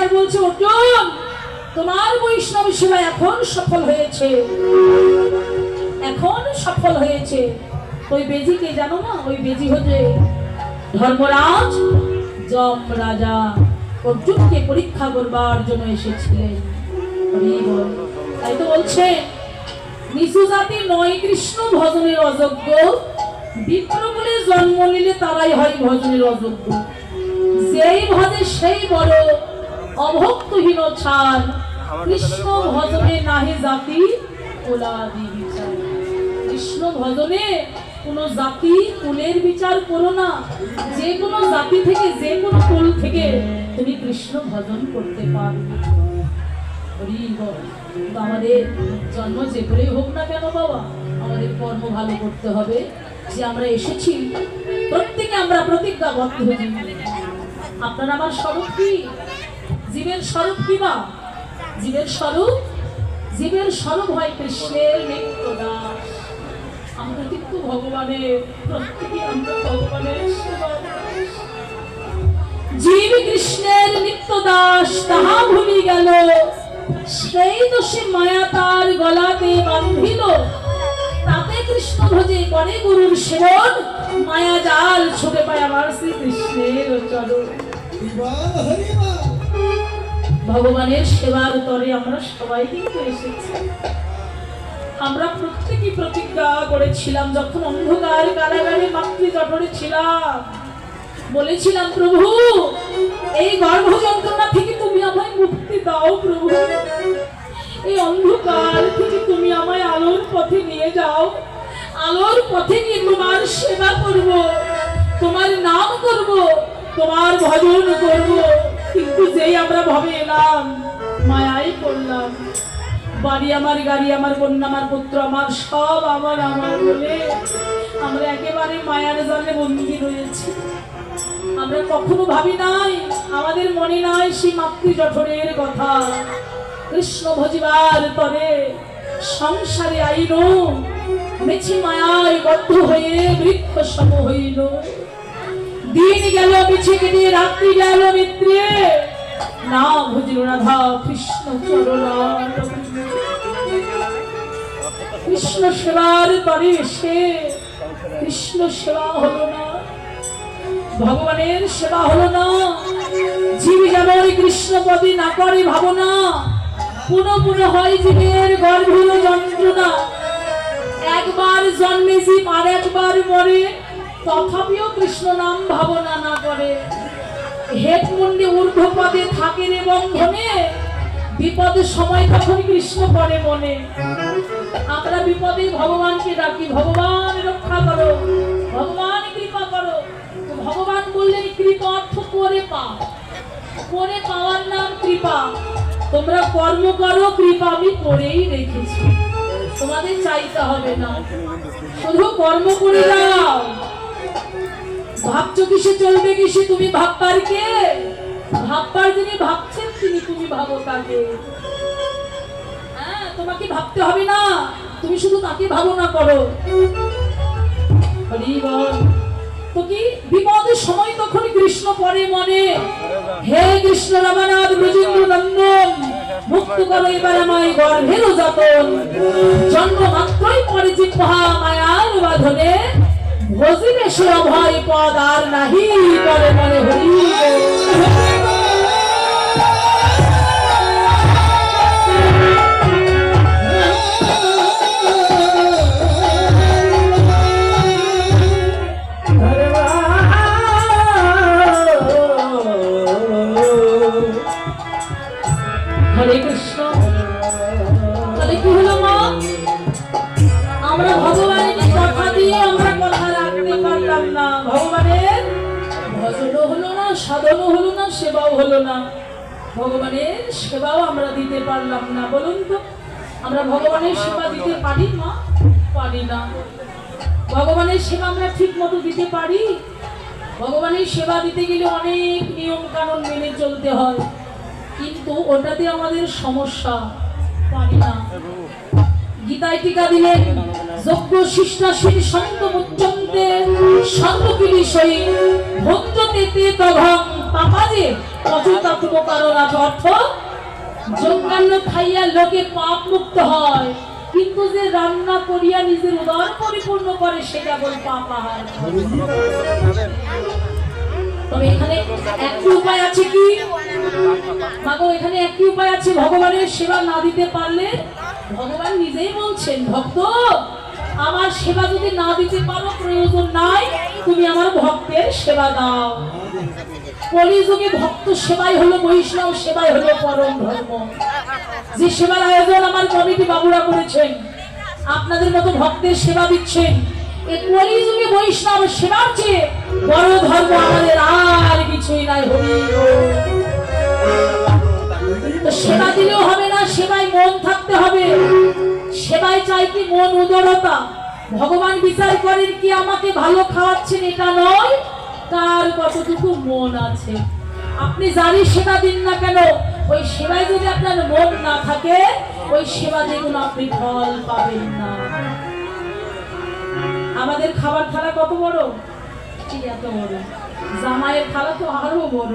আর বলছে, অর্জুন, তোমার বৈষ্ণব সেবা এখন সফল হয়েছে। এখন সফল হয়েছে। ওই বেজিকে জানো না? ওই বেজি হচ্ছে ধর্মরাজ যম রাজা। অর্জুনকে পরীক্ষা করবার জন্য এসেছিলেন। তাই তো বলছে নিচু জাতি নয় কৃষ্ণ ভজনের অযোগ্য। বিপ্র বলে জন্ম নিলে তারাই হয় ভজনের অযোগ্য। যেই ভজে সেই বড় অভক্তহীন ছাড় কৃষ্ণ ভজনে নাহি জাতি কোলাদি বিচার। কৃষ্ণ ভজনে কোনো জাতি কুলের বিচার করো না। যে কোনো জাতি থেকে যে কোনো কুল থেকে তুমি কৃষ্ণ ভজন করতে পারবে আমাদের জন্ম যে করেই হোক না কেন বাবা আমাদের কর্ম ভালো করতে হবে। যে আমরা এসেছি প্রত্যেকে আমরা প্রতিজ্ঞাবদ্ধ হই আপনার আমার স্বরূপ কি জীবের স্বরূপ কি বা জীবের স্বরূপ? জীবের স্বরূপ হয় কৃষ্ণের নিত্য দাস। আমরা কিন্তু ভগবানের, প্রত্যেকে আমরা ভগবানের জীব কৃষ্ণের নিত্য দাস, তাহা ভুলি গেল। সেই দোষে মায়া তার গলাতে বান্ধিল। তাতে কৃষ্ণ ভোজে করে গুরুর সেবন। মায়া জাল ছুটে পায় আমার শ্রীকৃষ্ণের চরণ। ভগবানের সেবার তরে আমরা সবাই কিন্তু এসেছি। আমরা প্রত্যেকই প্রতিজ্ঞা করেছিলাম, যখন অন্ধকার কারাগারে মাতৃ জঠরে ছিলাম। বলেছিলাম, প্রভু, এই গর্ভ যন্ত্রণা থেকে তুমি আমায় মুক্তি দাও, প্রভু। এই অন্ধকার থেকে তুমি আমায় আলোর পথে নিয়ে যাও। আলোর পথে নিয়ে তোমার সেবা করব, তোমার নাম করব, তোমার ভজন করব। কিন্তু যেই আমরা ভাবে এলাম, মায়াই করলাম। বাড়ি আমার, গাড়ি আমার, কন্যা আমার, পুত্র আমার, সব আমার আমার বলে আমরা একেবারে মায়ার জালে বন্দি রয়েছি। আমরা কখনো ভাবি নাই, আমাদের মনে নাই সেই মাতৃ জঠরের কথা। কৃষ্ণ ভজিবার পরে সংসারে আইন মেছি মায়ায় বদ্ধ হয়ে বৃক্ষ সম হইল। দিন গেল পিছে কেটে রাত্রি গেল মিত্রে না, ভজিল রাধা কৃষ্ণ চরণ। কৃষ্ণ সেবার তরে এসে কৃষ্ণ সেবা হলো না। ভগবানের সেবা হলো না। জীব যেমন কৃষ্ণ পদে না করে ভাবনা, পুনঃ পুনঃ হয় জীবের গর্ভীর যন্ত্রণা। একবার জন্মে জীব আর একবার মরে। তথাপিও কৃষ্ণ নাম ভাবনা না করে। হেট মুন্ডে ঊর্ধ্ব পদে থাকে রে বন্ধনে। বিপদের সময় তখন কৃষ্ণ পড়ে মনে। আমরা বিপদে ভগবানকে ডাকি, ভগবান, রক্ষা করো। ভগবান, কৃপা করো। ভগবান বললেন, কৃপা অর্থ করে পাও। করে পাওয়ার নাম কৃপা। তোমরা কর্ম করো, কৃপা আমি করেই রেখেছি। তোমাদের চাইতে হবে না। শুধু কর্ম করে দাও। ভাবছ কিসে চলবে কিসে? তুমি ভাববার কে? ভাববার যিনি ভাবছেন, তিনি তুমি ভাবো তাকে। হ্যাঁ তোমাকে ভাবতে হবে না। তুমি শুধু তাকে ভাবনা করো। হরি বল। তো কি? বিপদের সময় তখন কৃষ্ণ পরে মনে হে কৃষ্ণ রামানাথ ব্রজেন্দ্র নন্দন, মুক্ত করো এবার আমায় গর্ভের যাতন জন্ম মাত্রই পরে যে মহা মায়ার বাঁধনে ভজিবে সে অভয় পদ আর নাহি করে মনে। হরে সেবাও হলো না। ভগবানের সেবাও আমরা দিতে পারলাম না, বলুন তো। আমরা ভগবানের সেবা দিতে পারি মা? পারি না। ভগবানের সেবা আমরা ঠিক মতো দিতে পারি? ভগবানের সেবা দিতে গেলে অনেক নিয়ম কানুন মেনে চলতে হয়। কিন্তু ওটাতে আমাদের সমস্যা, পারি না। গীতায় টিকা দিলেন, যজ্ঞ শিষ্টাশীল সন্ত মুচ্চন্তে বিষয়ী ভক্ত তেতে তঘং পাপাজে অযুতা উপকারণা অর্থ যোগ্যান্ন খাইয়া লোকে পাপ মুক্ত হয়। কিন্তু যে রান্না করিয়া নিজের উদর পরিপূর্ণ করে, সেটা বল পাপাহার তবে এখানে একটি উপায় আছে কি? মাগো, এখানে একটি উপায় আছে, ভগবানের সেবা না দিতে পারলে, ভগবান নিজেই বলছেন, ভক্ত, আমার সেবা যদি না দিতে পারো, প্রয়োজন নাই, তুমি আমার ভক্তের সেবা দাও। কলিযুগে ভক্ত সেবাই হলো বৈষ্ণব, সেবাই হলো পরম ধর্ম। যে সেবার আয়োজন আমার কমিটি বাবুরা করেছেন, আপনাদের মতো ভক্তের সেবা দিচ্ছেন এই কলিযুগে বৈষ্ণব সেবার চেয়ে বড় ধর্ম আমাদের আর কিছুই নাই, হরি সেবা দিলেও হবে না, সেবায় মন থাকতে হবে। সেবায় চাই কি মন উদরতা? ভগবান বিচার করেন কি আমাকে ভালো খাওয়াচ্ছেন এটা নয় তার কতটুকু মন আছে? আপনি যারই সেবা দিন না কেন, ওই সেবায় যদি আপনার মন না থাকে, ওই সেবা দেখুন আপনি ফল পাবেন না। আমাদের খাবার থালা কত বড়? এত বড়। জামাইয়ের থালা তো আরও বড়।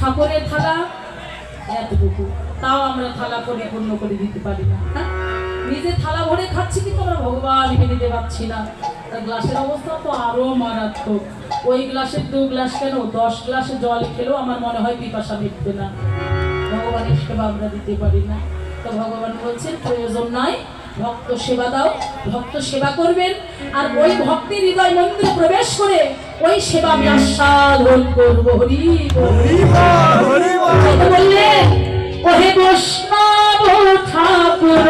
ঠাকুরের থালা এতটুকু। তাও আমরা থালা পরিপূর্ণ করে দিতে পারি না হ্যাঁ? নিজে থালা ভরে খাচ্ছি কিন্তু আমরা ভগবানকে দিতে পারছি না। গ্লাসের অবস্থা তো আরও মারাত্মক। ওই গ্লাসের দু গ্লাস কেন? দশ গ্লাসে জল খেলেও আমার মনে হয় পিপাসা মিটবে না। ভগবানের সেবা আমরা দিতে পারি না। তো ভগবান বলছেন প্রয়োজন নাই ভক্ত সেবা দাও ভক্ত সেবা করবেন। আর ওই ভক্তের হৃদয় মন্দিরে প্রবেশ করে ওই সেবা আমি আস্বাদন করব। হরি বললেন ওহে বৈষ্ণব ঠাকুর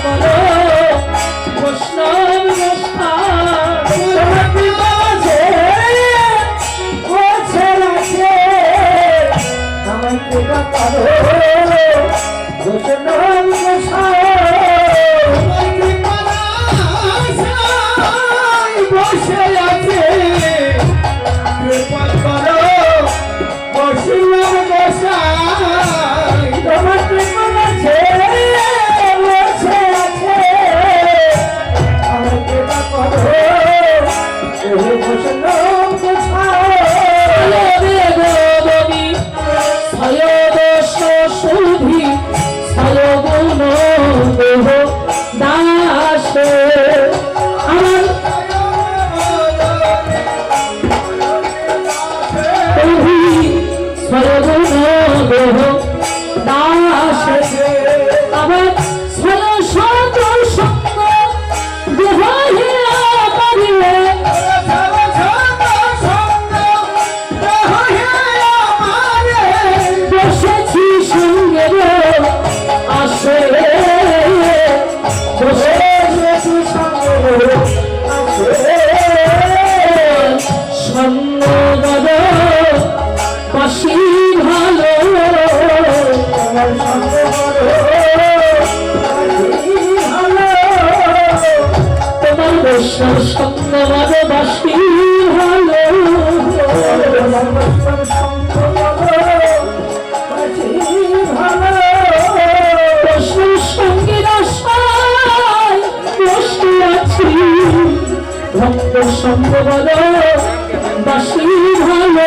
কৃপা সঙ্গ বলো বাসি ভালো।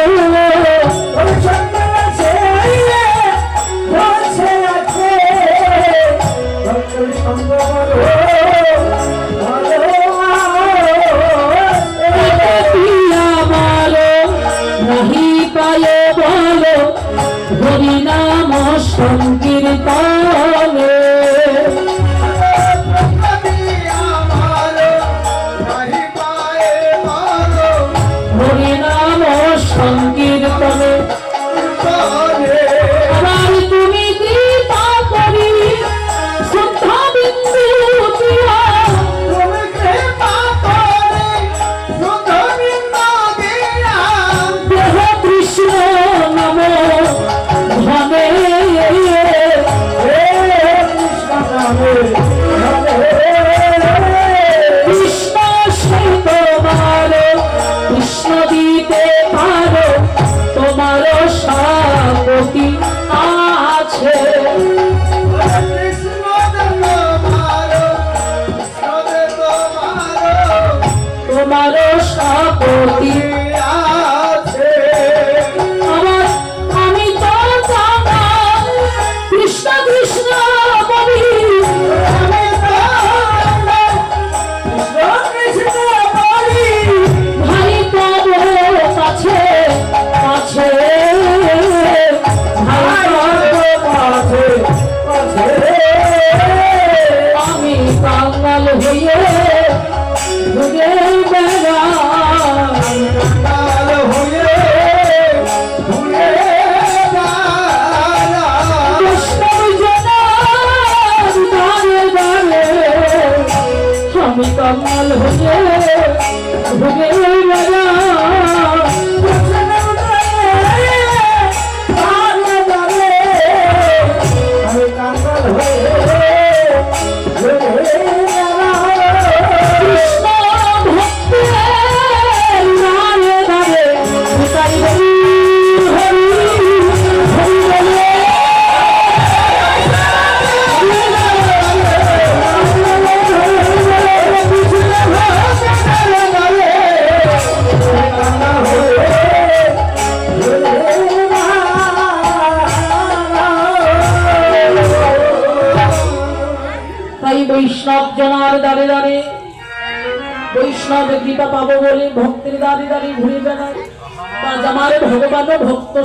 আমারো নাহি হরি নাম সংকীর্তনে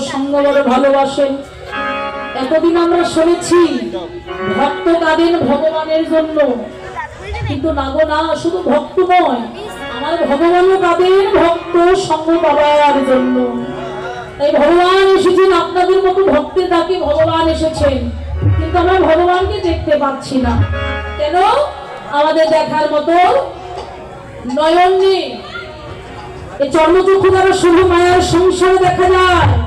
সঙ্গ বড় ভালোবাসেন। এতদিন আমরা শুনেছি, ভক্ত কাঁদেন ভগবানের জন্য। কিন্তু না গো, না, শুধু ভক্ত নয়, আমার ভগবানও ভক্ত সঙ্গ পাবার জন্য। তাই ভগবান এসেছেন, আপনাদের মতো ভক্তের ডাকে ভগবান এসেছেন। কিন্তু আমরা ভগবানকে দেখতে পাচ্ছি না। কেন? আমাদের দেখার মতো নয়ন নেই এই চর্মচক্ষু দ্বারা শুভ মায়ার সংসারে দেখা যায়।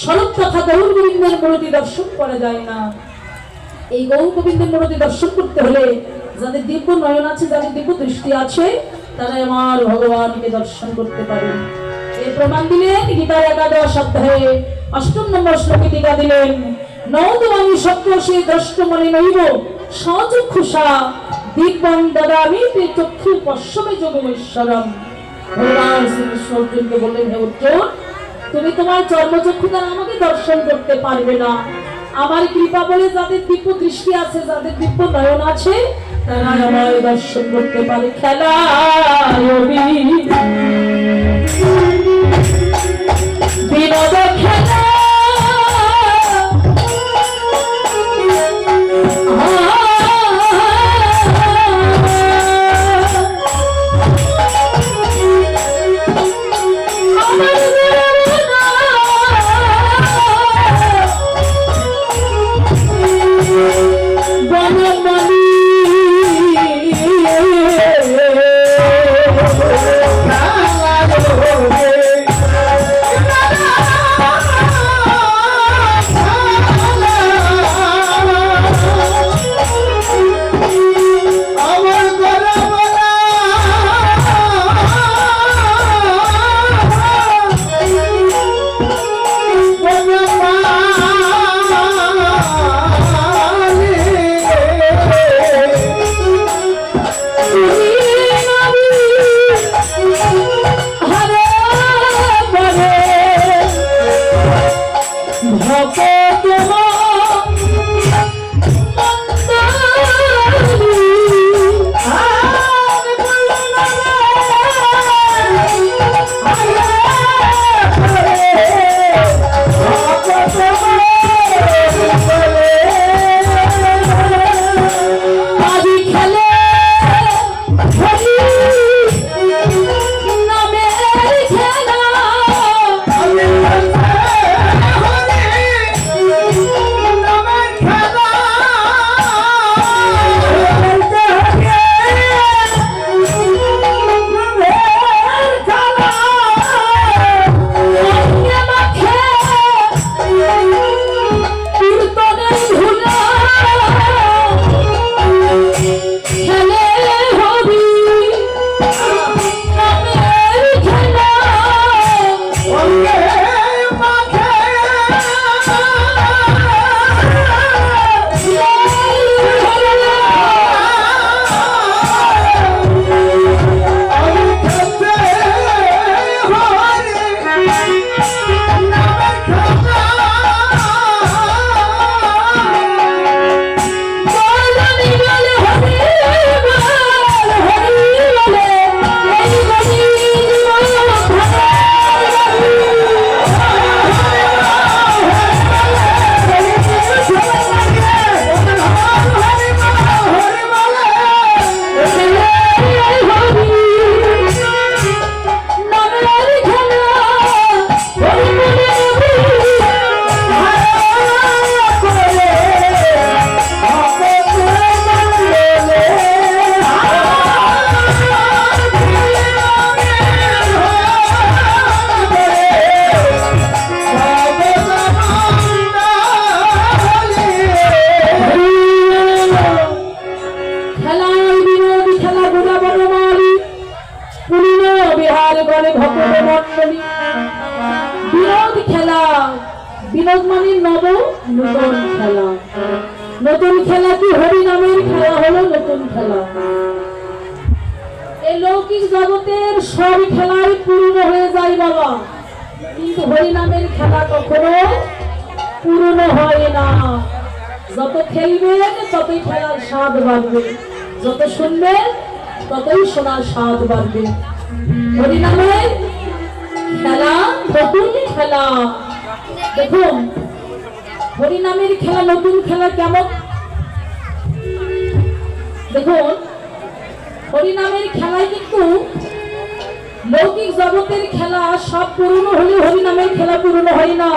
শরৎ গৌর গোবিন্দের মূর্তি দর্শন করা যায় না। এই গৌর গোবিন্দের মূর্তি দর্শন করতে হলে যাদের দিব্য নয়ন আছে, যাদের দিব্য দৃষ্টি আছে তারা আমার ভগবানকে দর্শন করতে পারে। প্রমাণ দিলেন গীতার একাদশ অধ্যায়ে অষ্টম নম্বর শ্লোকে টিকা দিলেন নৌদমানি সত্য সে দ্রষ্টমণি নইব সচক্ষুষা দিব্যং দদামি তে চক্ষু পশ্চমে যোগমেশ্বরম। ভগবান শ্রীকৃষ্ণ অর্জুনকে বললেন, হে অর্জুন তুমি তোমার চর্মচক্ষু দ্বারা আমাকে দর্শন করতে পারবে না। আমার কৃপা বলে যাদের দিব্য দৃষ্টি আছে, যাদের দিব্য নয়ন আছে, তারা আমার দর্শন করতে পারে। খেলা খেলাই পূর্ণ হয়ে যায় বাবা। কিন্তু হরি নামের খেলা কখনো পূর্ণ হয় না। যত খেলবেন ততই খেলার স্বাদ বাড়বে। যত শুনবেন ততই শোনার স্বাদ বাড়বে। হরি নামের খেলা, নতুন খেলা। দেখুন, হরিনামের খেলা, নতুন খেলা কেমন? দেখুন, হরিনামের খেলায় কিন্তু লৌকিক জগতের খেলা সব পুরনো হলে হরিনামের খেলা পুরনো হয় না।